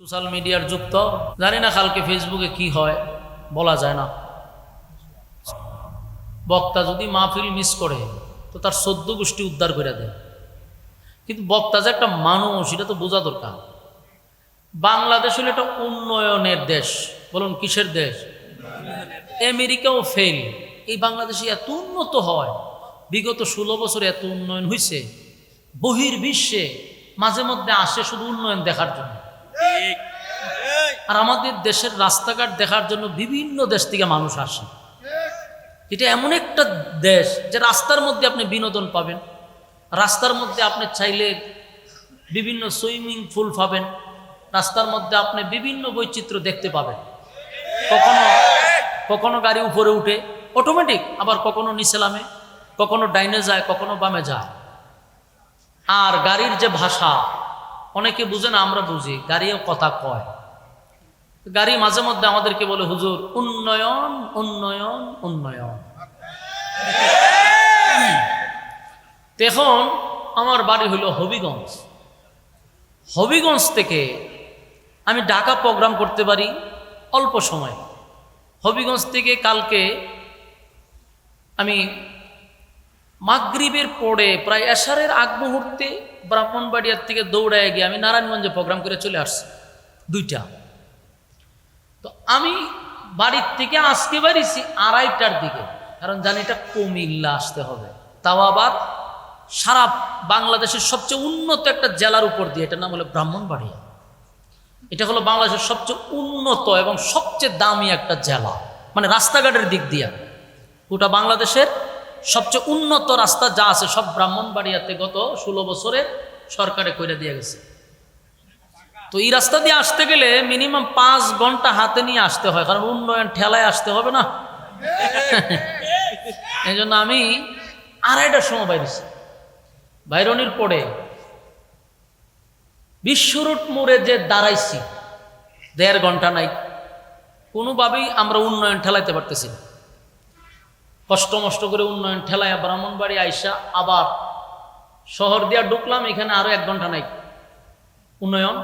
Social মিডিয়ার যুক্ত। জানি না কালকে ফেসবুকে কি হয়, বলা যায় না। বক্তা যদি মাহফিল মিস করে, তো তার সদ্য গোষ্ঠী উদ্ধার করে দেয়। কিন্তু বক্তা যে একটা মানুষ, এটা তো বোঝা দরকার। বাংলাদেশ হলো একটা উন্নয়নের দেশ। বলুন, কিসের দেশ? আমেরিকাও ফেল এই বাংলাদেশে এত উন্নত হয়, বিগত ষোলো বছরে এত উন্নয়ন হয়েছে বহির বিশ্বে মাঝে মধ্যে আসে শুধু উন্নয়ন দেখার জন্য। আর আমাদের দেশের রাস্তাঘাট দেখার জন্য বিভিন্ন দেশ থেকে মানুষ আসে। এটা এমন একটা দেশ যে রাস্তার মধ্যে আপনি বিনোদন পাবেন। রাস্তার মধ্যে আপনি চাইলে বিভিন্ন সুইমিং পুল পাবেন। রাস্তার মধ্যে আপনি বিভিন্ন বৈচিত্র্য দেখতে পাবেন। কখনো কখনো গাড়ি উপরে উঠে অটোমেটিক আবার কখনো নিচে নামে, কখনো ডাইনে যায়, কখনো বামে যায়। আর গাড়ির যে ভাষা অনেকে বুঝে না, আমরা বুঝি। গাড়িও কথা কয়। গাড়ি মাঝে মধ্যে আমাদেরকে বলে, হুজুর, উন্নয়ন উন্নয়ন উন্নয়ন। এখন আমার বাড়ি হইল হবিগঞ্জ। হবিগঞ্জ থেকে আমি ঢাকা প্রোগ্রাম করতে পারি অল্প সময়। হবিগঞ্জ থেকে কালকে আমি মাগরিবের পরে, প্রায় এশারের আগ মুহূর্তে ব্রাহ্মণবাড়িয়ার থেকে দৌড়ায় গিয়ে আমি নারায়ণগঞ্জে প্রোগ্রাম করে চলে আসছি। দুইটা। তো আমি বাড়ির থেকে আজকে বাড়িছি আড়াইটার দিকে। কারণ জানি এটা কুমিল্লা আসতে হবে। তাও আবার সারা বাংলাদেশের সবচেয়ে উন্নত একটা জেলার উপর দিয়ে, এটার নাম হলো ব্রাহ্মণবাড়িয়া। এটা হলো বাংলাদেশের সবচেয়ে উন্নত এবং সবচেয়ে দামি একটা জেলা। মানে রাস্তাঘাটের দিক দিয়ে। গোটা বাংলাদেশের সবচেয়ে উন্নত রাস্তা যা আছে সব ব্রাহ্মণবাড়িয়াতে গত ষোলো বছরে সরকারে কইরা দিয়ে গেছে। তো এই রাস্তা দিয়ে আসতে গেলে মিনিমাম পাঁচ ঘণ্টা হাতে নিয়ে আসতে হয়, কারণ উন্নয়ন ঠেলায় আসতে হবে না। এই জন্য আমি আড়াইটার সময় বাইরেছি বাইরনির পরে বিশ্বরুট মোড়ে যে দাঁড়াইছি, দেড় ঘণ্টা নাই, কোনোভাবেই আমরা উন্নয়ন ঠেলাইতে পারতেছি না। কষ্ট মষ্ট করে উন্নয়ন ঠেলায় ব্রাহ্মণবাড়ি আইসা আবার শহর দিয়া ঢুকলাম, এখানে আরও এক ঘণ্টা নাই। উন্নয়ন।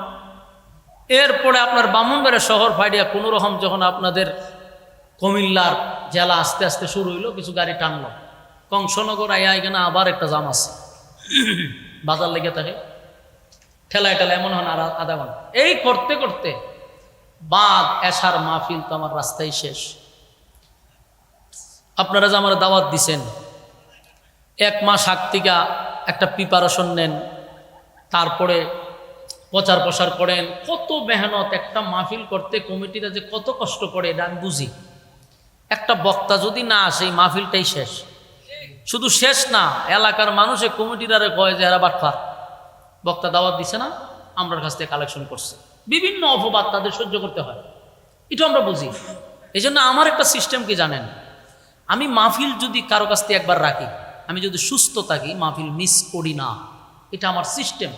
এরপরে আপনার ব্রাহ্মণবাড়িয়া শহর ফাইডিয়া কোনো রকম যখন আপনাদের কুমিল্লার জেলা আস্তে আস্তে শুরু হইল, কিছু গাড়ি টানলো। কংসনগর আইয়া এখানে আবার একটা জাম আছে। বাজার লেগে থাকে। ঠেলায় ঠেলায় এমন হন আর আধা ঘণ্টা। এই করতে করতে বাদ এসার মাহফিল তো আমার রাস্তায় শেষ। আপনারা যে আমার দাওয়াত দিছেন, এক মাস আগ থেকে একটা প্রিপারেশন নেন, তারপরে প্রচার প্রসার করেন, কত মেহনত একটা মাহফিল করতে কমিটিরা যে কত কষ্ট করে, এটা আমি বুঝি। একটা বক্তা যদি না আসে, এই মাহফিলটাই শেষ। শুধু শেষ না, এলাকার মানুষে কমিটিরারে কয় যে, এরা বাটফার বক্তা দাওয়াত দিছে না, আমরার কাছ থেকে কালেকশন করছে। বিভিন্ন অপবাদ তাদের সহ্য করতে হয়। এটা আমরা বুঝি। এই জন্য আমার একটা সিস্টেম কি জানেন? আমি মাহফিল যদি কারও কাছ থেকে একবার রাখি, আমি যদি সুস্থ থাকি, মাহফিল মিস করি না। এটা আমার সিস্টেম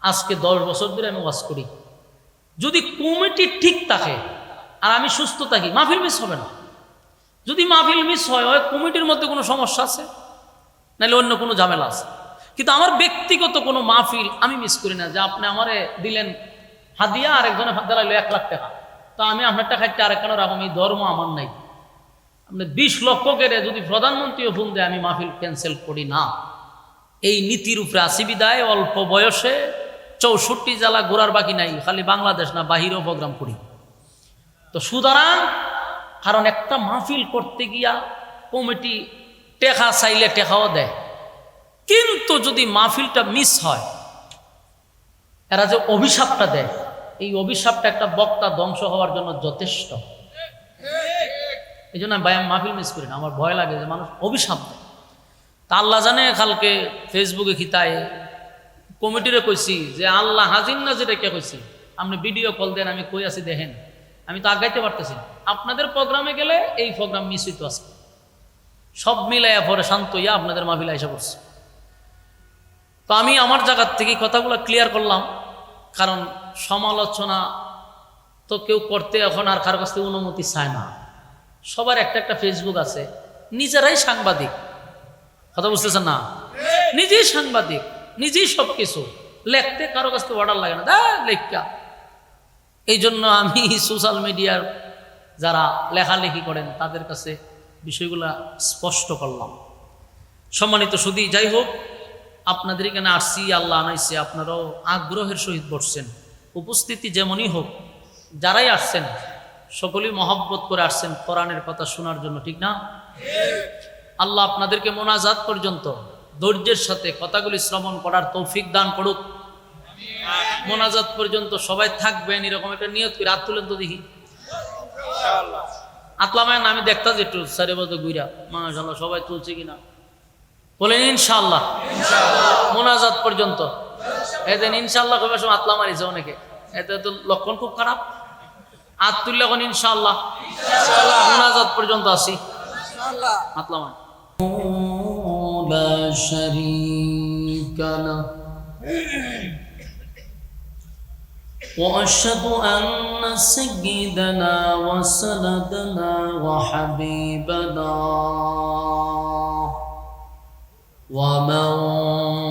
আজকে দশ বছর ধরে আমি ওয়াজ করি। যদি কমিটি ঠিক থাকে আর আমি সুস্থ থাকি, মাহফিল মিস হবে না। যদি মাহফিল মিস হয় হয় কমিটির মধ্যে কোনো সমস্যা আছে? নাহলে অন্য কোনো ঝামেলা আছে। কিন্তু আমার ব্যক্তিগত কোনো মাহফিল আমি মিস করি না। যে আপনি আমারে দিলেন হাদিয়া আর একজনে দিলাইলো এক লাখ টাকা। তো আমি আপনার টাকা আরেকখানে রাখুন এই ধর্ম আমার নাই। আপনি বিশ লক্ষ কেড়ে যদি প্রধানমন্ত্রীও ফোন দেয় আমি মাহফিল ক্যান্সেল করি না, এই নীতির উপরে আসি বিদায়, অল্প বয়সে চৌষট্টি জেলা ঘোরার বাকি নাই, খালি বাংলাদেশ না, বাহিরেও প্রোগ্রাম করি। তো সুতরাং, কারণ একটা মাহফিল করতে গিয়া কমিটি টেকা চাইলে টেকাও দেয়। কিন্তু যদি মাহফিলটা মিস হয়, এরা যে অভিশাপটা দেয়, এই অভিশাপটা একটা বক্তা ধ্বংস হওয়ার জন্য যথেষ্ট। এই জন্য আমি ব্যায়াম মাহফিল মিস করি না। আমার ভয় লাগে যে মানুষ অভিশাপ দেয়। তা আল্লাহ জানে কালকে ফেসবুকে খিতায় কমিটিরে কইছি যে, আল্লাহ হাজির না যেটা কে কইছি? আপনি ভিডিও কল দেন, আমি কই আছি দেখেন। আমি তো আগাইতে পারতেছি আপনাদের প্রোগ্রামে গেলে এই প্রোগ্রাম মিস হইতো আজকে। সব মিলাইয়া পরে শান্ত ইয়া আপনাদের মাহফিল আইসা পড়ছে। তো আমি আমার জায়গার থেকে কথাগুলো ক্লিয়ার করলাম। কারণ সমালোচনা তো কেউ করতে এখন আর কারও কাছ থেকে অনুমতি চায় না। সবার একটা একটা ফেসবুক আছে। নিজেরাই সাংবাদিক। কথা বুঝতেছেন না? নিজেই সাংবাদিক নিজেই সব কিছু লেখতে কারও কাছ থেকে অর্ডার লাগে না। দা লেখা। এই জন্য আমি সোশ্যাল মিডিয়ার যারা লেখালেখি করেন তাদের কাছে বিষয়গুলা স্পষ্ট করলাম। সম্মানিত শুধু যাই হোক আপনাদের এখানে আসছি আল্লাহ আনাইছে আপনারাও আগ্রহের সহিত বসছেন। উপস্থিতি যেমনই হোক যারাই আসছেন সকলেই মহব্বত করে আসছেন কোরআনের কথা শোনার জন্য, ঠিক না? আল্লাহ আপনাদেরকে মোনাজাত পর্যন্ত ধৈর্যের সাথে কথাগুলি শ্রবণ করার তৌফিক দান করুক। মোনাজাত পর্যন্ত সবাই থাকবেন, এরকম একটা নিয়ত করে হাত তুলেন তো দেখি। আতলামায় আমি দেখতাম যে একটু সারে বলতে গুইরা মাশাল্লাহ সবাই তুলছে কিনা? বলেন ইনশাল্লাহ মোনাজাত পর্যন্ত। এদিন ইনশাল্লাহ কবে সময় আতলা মারিছে অনেকে। এতে তো লক্ষণ খুব খারাপ। আত তুললে এখন ইনশাল্লাহ মোনাজাত পর্যন্ত আসি আতলা মারি لا شريك له واشهد ان سيدنا وسندنا وحبيبنا ومولانا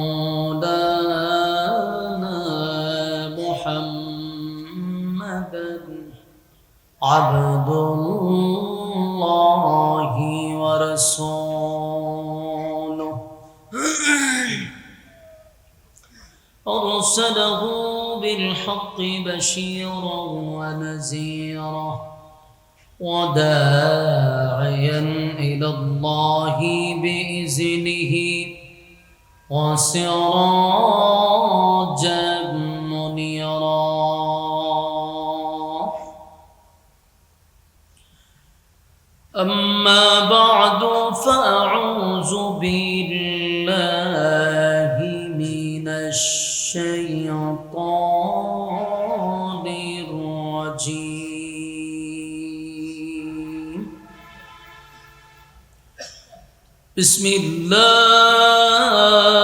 عبد الله ورسوله. أرسله بالحق بشيرا ونذيرا وداعيا إلى الله بإذنه وسراجا بسم الله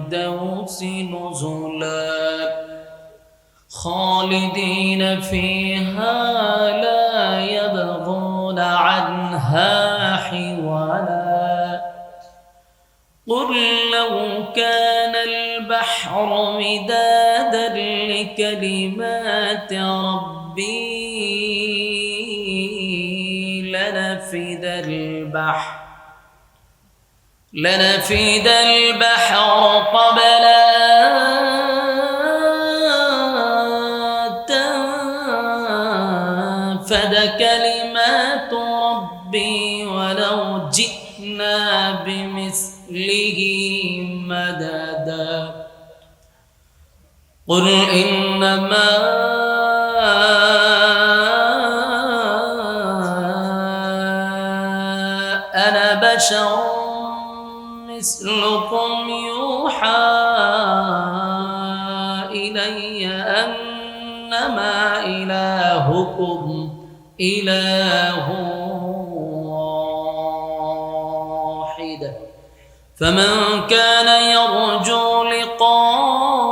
الفردوس نزلا. خالدين فيها لا يبغون عنها حولا. قل لو كان البحر مدادا لكلمات ربي لنفد البحر. لنفد البحر قبل تنفد كلمات ربي ولو جئنا بمثله مددا. قل إنما إله واحد. فمن كان يرجو لقاء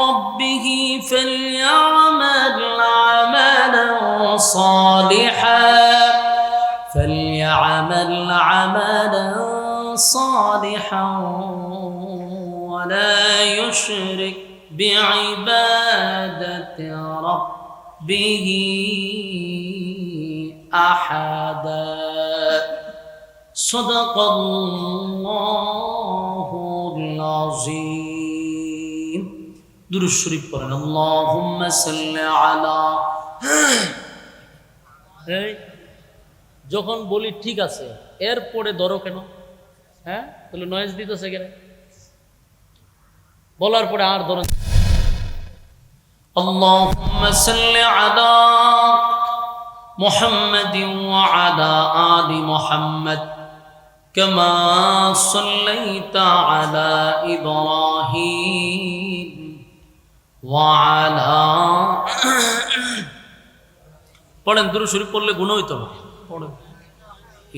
ربه فليعمل عملا صالحا فليعمل عملا صالحا ولا يشرك بعبادة ربه أحدا صدق الله العظيم درود الشريف পড়েন اللهم صل على এই যখন বলি ঠিক আছে এরপরে ধরো কেন হ্যাঁ তাহলে নয়েজ দিতেছে কেন বলার পরে আর ধরো اللهم صل على محمد وعلى آل محمد كما صليت على إبراهيم وعلى পড়েন দুরু শরীফ পড়লে গুণ হইতো না পড়েন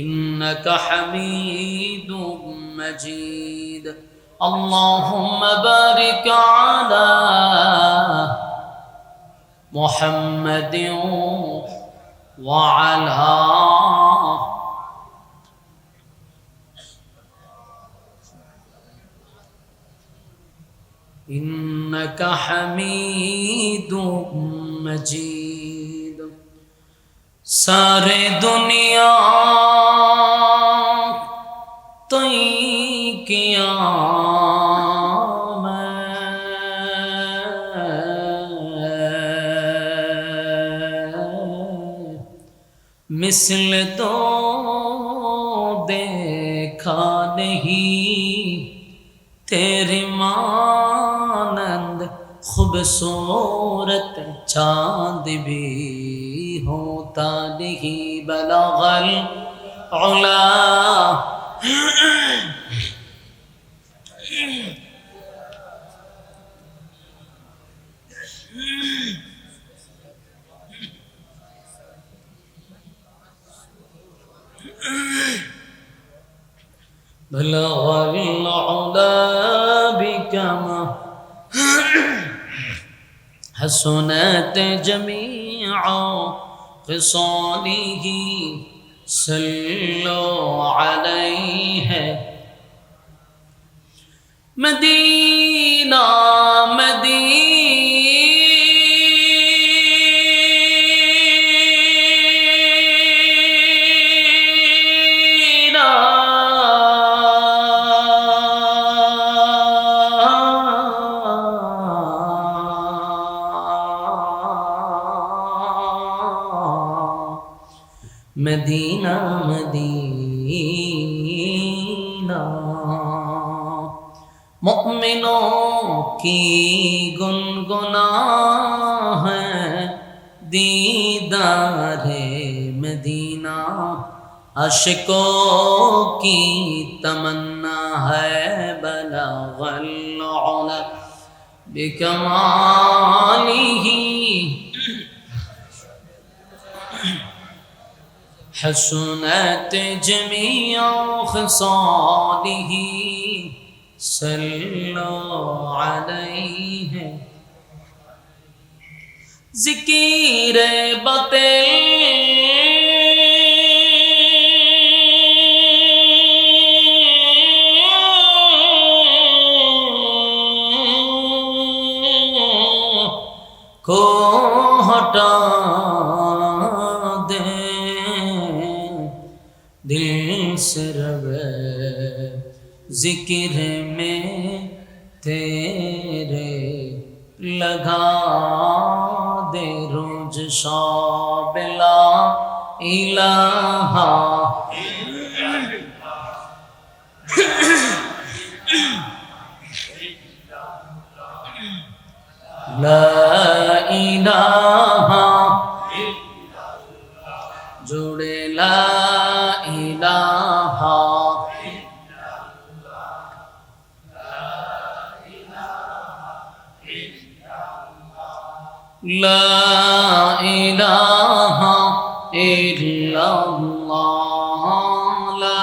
إنك حميد مجيد اللهم بارك على محمد وعلى إنك حميد مجيد. دنیا تئی کیا مثل تو دیکھا نہیں۔ تیری مانند خوبصورت چاند بھی ہوتا نہیں۔ بلغ العلا۔ بلغ العلا بكما حسنت جميع خصاله صلوا عليه مدینہ عشقوں کی تمنا ہے بلغ العلا بکمالہ حسنت جميع خصاله صلوا عليه ذکر بطل হো হটা দে। দিল সে রবে জিকির মে তেরে লগা দে। রোজ সবলা ইলাহা। لا ইলাহা। জুড়ে লা ইলাহা। লা ইলাহা ইল্লাল্লাহ। লা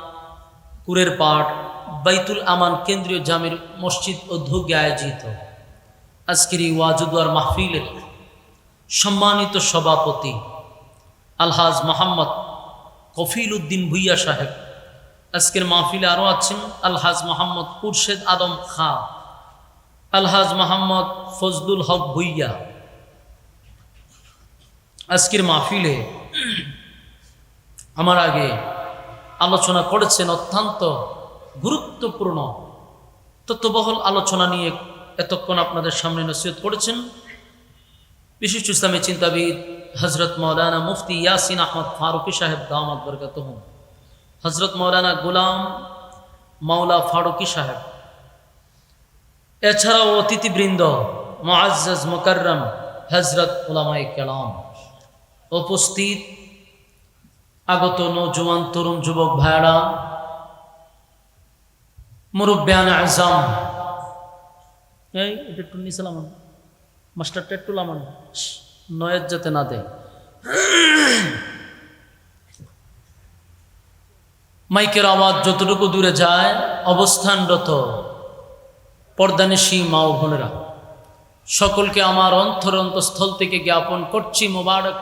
কুরের পাঠ বাইতুল আমান কেন্দ্রীয় জামির মসজিদ অধ্যক্ষে আয়োজিত। আজকের এই ওয়াজুদার মাহফিলের সম্মানিত সভাপতি আলহাজ মোহাম্মদ কফিল উদ্দিন ভুইয়া সাহেব। আজকের মাহফিলে আরও আছেন আলহাজ মোহাম্মদ কুরশেদ আদম খা, আলহাজ মোহাম্মদ ফজলুল হক ভুইয়া। আজকের মাহফিলে আমার আগে আলোচনা করেছেন অত্যন্ত গুরুত্বপূর্ণ তত্ত্ববহল আলোচনা নিয়ে এতক্ষণ আপনাদের সামনে নসিহত করেছেন বিশিষ্ট ইসলামী চিন্তাবিদ হজরত মৌলানা মুফতি ইয়াসিন আহমদ ফারুকি সাহেব দামাত বরকাত হজরত মৌলানা গুলাম মাওলা ফারুকি সাহেব। এছাড়াও অতিথিবৃন্দ মোয়াজ্জাজ মোকাররম হজরত ওলামাই কালাম উপস্থিত আগত নৌজওয়ান তরুণ যুবক ভাইয়ারা, মুরব্বিয়ান আজম। এই, এটা একটু নিচে লামান মাস্টারটা একটু লামান নয়ের যাতে না দেয়। মাইকের আওয়াজ যতটুকু দূরে যায়, অবস্থানরত পর্দানিসী মা ও বোনেরা। সকলকে আমার অন্তর অন্তঃস্থল থেকে জ্ঞাপন করছি, মোবারক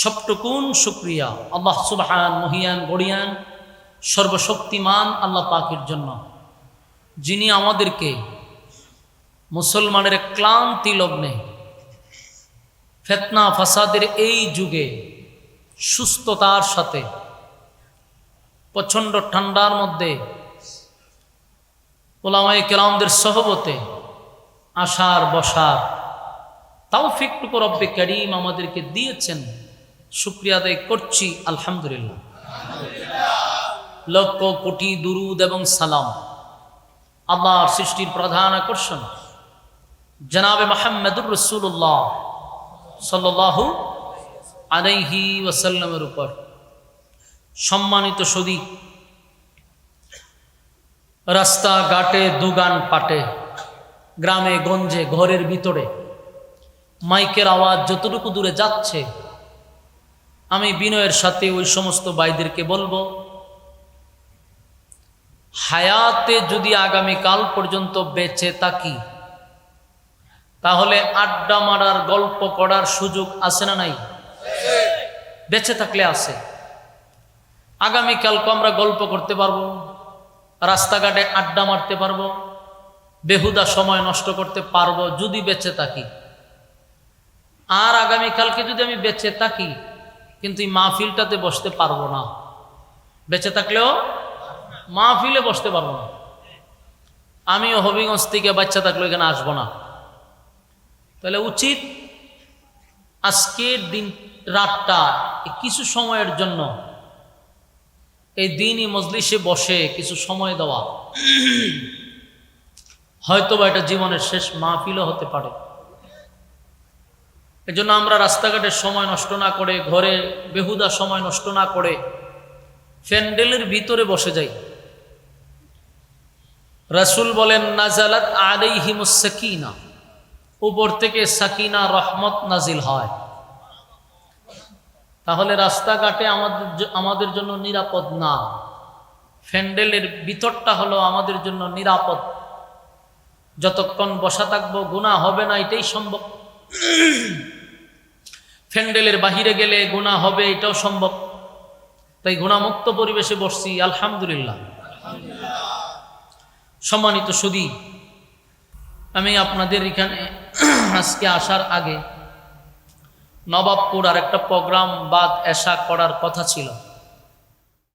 সবটুকুন শুক্রিয়া। আল্লাহ সুবহান, মহিয়ান, গড়িয়ান, সর্বশক্তিমান আল্লাহ পাকের জন্য। যিনি আমাদেরকে মুসলমানের ক্লান্তি লগ্নে, ফেতনা ফাসাদের এই যুগে সুস্থতার সাথে, প্রচণ্ড ঠান্ডার মধ্যে ওলামাই কেরামদের সহবতে আসার, বসার তাও ফিকটুকু রব্বে করিম আমাদেরকে দিয়েছেন। শুক্রিয়া আদায় করছি, আলহামদুলিল্লাহ। লক্ষ কোটি দুরুদ এবং সালাম আল্লাহর সৃষ্টির প্রধান আকর্ষণ। জনাবে মাহমুদুর রসুল্লাহ সাল্লাহু আলাইহি ওয়াসাল্লামের উপর সম্মানিত সদী রাস্তা ঘাটে দুগান পাটে, গ্রামে গঞ্জে ঘরের ভিতরে, মাইকের আওয়াজ যতটুকু দূরে যাচ্ছে আমি বিনয়ের সাথে ওই সমস্ত ভাইদেরকে বলব, হায়াতে যদি আগামী কাল পর্যন্ত বেঁচে থাকি, তাহলে আড্ডা মারার, গল্প করার সুযোগ আছে না নাই? বেঁচে থাকলে আছে। আগামীকালকে আমরা গল্প করতে পারব, রাস্তাঘাটে আড্ডা মারতে পারব, বেহুদা সময় নষ্ট করতে পারব যদি বেঁচে থাকি। আর আগামীকালকে যদি আমি বেঁচে থাকি কিন্তু এই মাহফিলটাতে বসতে পারব না। বেঁচে থাকলেও মাহফিলে বসতে পারব না। আমিও হবিগঞ্জ থেকে বাচ্চা থাকলেও এখানে আসব না। তাহলে উচিত আজকের দিন রাতটা, কিছু সময়ের জন্য এই দিনই মজলিসে বসে কিছু সময় দেওয়া। হয়তো বা এটা জীবনের শেষ মাহফিলও হতে পারে। এজন্য আমরা রাস্তাঘাটের সময় নষ্ট না করে, ঘরে বেহুদা সময় নষ্ট না করে ফ্যান্ডেলের ভিতরে বসে যাই। রাসুল বলেন, নাজালাত আলাইহিমুস সাকিনা। উপর থেকে সাকিনা, রহমত নাজিল হয়। তাহলে রাস্তাঘাটে আমাদের আমাদের জন্য নিরাপদ না। ফ্যান্ডেলের ভিতরটা হলো আমাদের জন্য নিরাপদ। যতক্ষণ বসা থাকব গুণা হবে না, এটাই সম্ভব। ফ্যান্ডেলের বাহিরে গেলে গোনা হবে, এটাও সম্ভব। তাই গোনামুক্ত পরিবেশে বসছি, আলহামদুলিল্লাহ। সম্মানিত সুদী আমি আপনাদের এখানে আজকে আসার আগে নবাবপুর আর একটা প্রোগ্রাম বাদ এশা করার কথা ছিল।